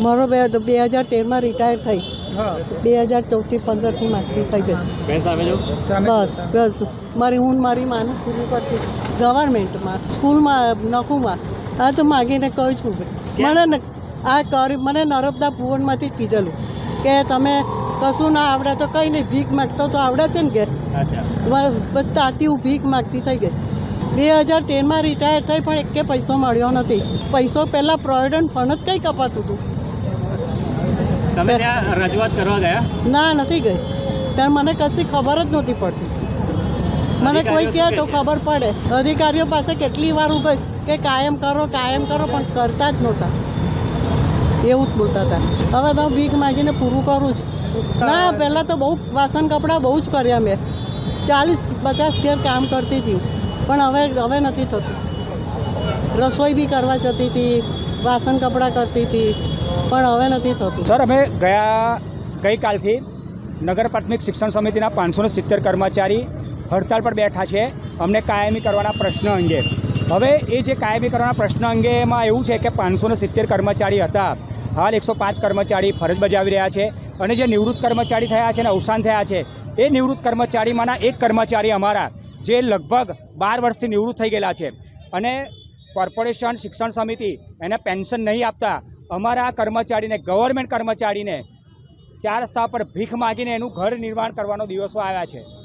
મારો બે બે હજાર તેરમાં રિટાયર થઈ. બે હજાર ચૌદથી પંદરથી માગતી થઈ ગઈ. બસ બસ. મારી હું મારી માને પૂરી કરતી. ગવર્મેન્ટમાં સ્કૂલમાં નખુમાં આ તો માગીને કહું છું મને ન- આ કરી મને નર્મદા ભુવનમાંથી કીધેલું કે તમે કશું ના આવડે તો કંઈ નહીં ભીખ માગતો તો આવડે છે ને ઘેર. અચ્છા. મારે તારથી હું ભીખ માગતી થઈ ગઈ. બે હજાર તેરમાં રિટાયર થઈ પણ એકે પૈસો મળ્યો નથી. પૈસો પહેલાં પ્રોવિડન્ટ ફંડ જ કંઈ કપાતું હતું. તમે ત્યાં રજૂઆત કરવા ગયા? ના નથી ગઈ. ત્યારે મને કશી ખબર જ નહોતી પડતી. મને કોઈ કહે તો ખબર પડે. અધિકારીઓ પાસે કેટલી વાર હું ગઈ કે કાયમ કરો કાયમ કરો પણ કરતા જ નહોતા. એવું જ બોલતા હતા. હવે તો ભીખ માગીને પૂરું કરું છું. ના પહેલાં તો બહુ વાસણ કપડાં બહુ જ કર્યા મેં. ચાલીસ પચાસ ઘેર કામ કરતી હતી. પણ હવે હવે નથી થતું. રસોઈ બી કરવા જતી હતી. વાસણ કપડાં કરતી હતી, પણ હવે નથી થતું. સર, અમે ગયા ગઈકાલથી નગર પ્રાથમિક શિક્ષણ સમિતિના પાંચસો સિત્તેર કર્મચારી હડતાળ પર બેઠા છે. અમને કાયમી કરવાના પ્રશ્ન અંગે. હવે એ જે કાયમી કરવાના પ્રશ્ન અંગેમાં એવું છે કે પાંચસો સિત્તેર કર્મચારી હતા. હાલ એકસો પાંચ કર્મચારી ફરજ બજાવી રહ્યા છે અને જે નિવૃત્ત કર્મચારી થયા છે અને અવસાન થયા છે, એ નિવૃત્ત કર્મચારીમાંના એક કર્મચારી અમારા, જે લગભગ બાર વર્ષથી નિવૃત્ત થઈ ગયેલા છે. અને કોર્પોરેશન, શિક્ષણ સમિતિ એને પેન્શન નહીં આપતા. અમારા કર્મચારીને, ગવર્મેન્ટ કર્મચારીને ચાર રસ્તા પર ભીખ માગીને એનું ઘર નિર્માણ કરવાનો દિવસો આવ્યા છે.